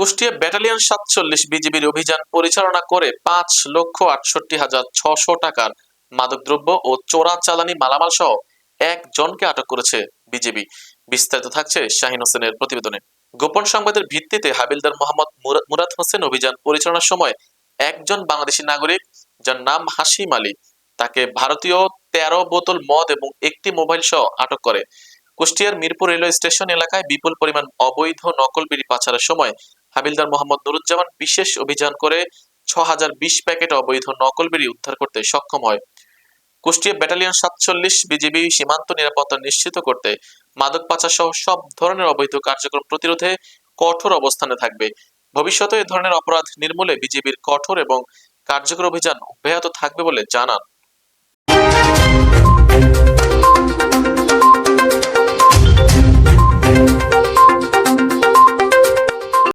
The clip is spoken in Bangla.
কুষ্টিয়া ব্যাটালিয়ন সাতচল্লিশ বিজিবির অভিযান পরিচালনা করে পাঁচ লক্ষ আটষট্টি হাজার ছশো টাকার মাদকদ্রব্য ও চোরা চালানি মালামাল সহ একজনকে আটক করেছে বিজিবি। বিস্তারিত থাকছে শাহিন হোসেনের প্রতিবেদনে। গোপন সংবাদের ভিত্তিতে হাবিলদার মোহাম্মদ মুরাদ হোসেন অভিযান পরিচালনার সময় একজন বাংলাদেশি নাগরিক, যার নাম হাসিম আলী, তাকে ভারতীয় তেরো বোতল মদ এবং একটি মোবাইল সহ আটক করে। কুষ্টিয়ার মিরপুর রেলওয়ে স্টেশন এলাকায় বিপুল পরিমাণ অবৈধ নকল বিড়ি পাচারের সময় হাবিলদার মোহাম্মদ নুরুজ্জামান বিশেষ অভিযান করে ছ হাজার বিশ প্যাকেট অবৈধ নকল বিড়ি উদ্ধার করতে সক্ষম হয়। কুষ্টিয়া ব্যাটালিয়ন সাতচল্লিশ বিজিবি সীমান্ত নিরাপত্তা নিশ্চিত করতে মাদক পাচার সহ সব ধরনের অবৈধ কার্যক্রম প্রতিরোধে কঠোর অবস্থানে থাকবে। ভবিষ্যতে এ ধরনের অপরাধ নির্মূলে বিজিবির কঠোর এবং কার্যকর অভিযান অব্যাহত থাকবে বলে জানান।